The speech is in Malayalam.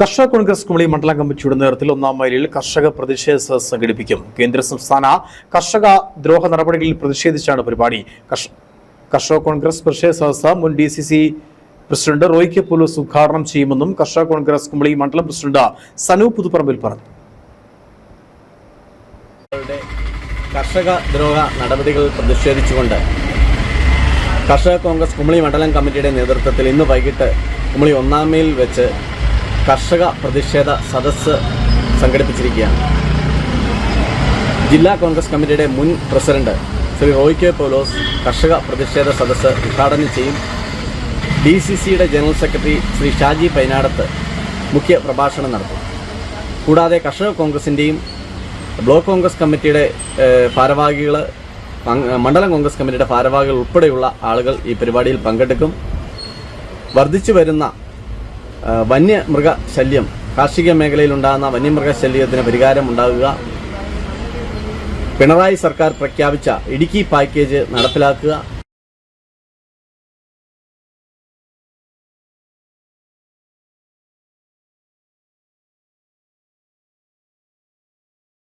കർഷക കോൺഗ്രസ് കുമളി മണ്ഡലം കമ്മിറ്റിയുടെ നേതൃത്വത്തിൽ ഒന്നാം മൈലിൽ കർഷക പ്രതിഷേധ സദസ് സംഘടിപ്പിക്കും. കേന്ദ്ര സംസ്ഥാന കർഷക ദ്രോഹ നടപടികളിൽ പ്രതിഷേധിച്ചാണ് പരിപാടി. കർഷക കോൺഗ്രസ് പ്രതിഷേധ സദസ് മുൻ D C C president Roy K Paulose ഉദ്ഘാടനം ചെയ്യുമെന്നും കർഷക കോൺഗ്രസ് കുമളി മണ്ഡലം പ്രസിഡന്റ് സനു പുതുപ്പറമ്പിൽ പറഞ്ഞു. കർഷക ദ്രോഹ നടപടികൾ പ്രതിഷേധിച്ചുകൊണ്ട് കർഷക കോൺഗ്രസ് കുമളി മണ്ഡലം കമ്മിറ്റിയുടെ നേതൃത്വത്തിൽ ഇന്ന് വൈകിട്ട് കുമളി ഒന്നാം മേൽ വെച്ച് കർഷക പ്രതിഷേധ സദസ്സ് സംഘടിപ്പിച്ചിരിക്കുകയാണ്. ജില്ലാ കോൺഗ്രസ് കമ്മിറ്റിയുടെ മുൻ പ്രസിഡന്റ് ശ്രീ റോയ് കെ പൗലോസ് കർഷക പ്രതിഷേധ സദസ്സ് ഉദ്ഘാടനം ചെയ്യും. ഡി സി സിയുടെ ജനറൽ സെക്രട്ടറി ശ്രീ ഷാജി പൈനാടത്ത് മുഖ്യ പ്രഭാഷണം നടത്തും. കൂടാതെ കർഷക കോൺഗ്രസിന്റെയും ബ്ലോക്ക് കോൺഗ്രസ് കമ്മിറ്റിയുടെ ഭാരവാഹികൾ മണ്ഡലം കോൺഗ്രസ് കമ്മിറ്റിയുടെ ഭാരവാഹികൾ ഉൾപ്പെടെയുള്ള ആളുകൾ ഈ പരിപാടിയിൽ പങ്കെടുക്കും. വർദ്ധിച്ചു വരുന്ന വന്യമൃഗ ശല്യം കാർഷിക മേഖലയിൽ ഉണ്ടാകുന്ന വന്യമൃഗ ശല്യത്തിന് പരിഹാരം ഉണ്ടാകുക. പിണറായി സർക്കാർ പ്രഖ്യാപിച്ച ഇടുക്കി പാക്കേജ് നടപ്പിലാക്കുക.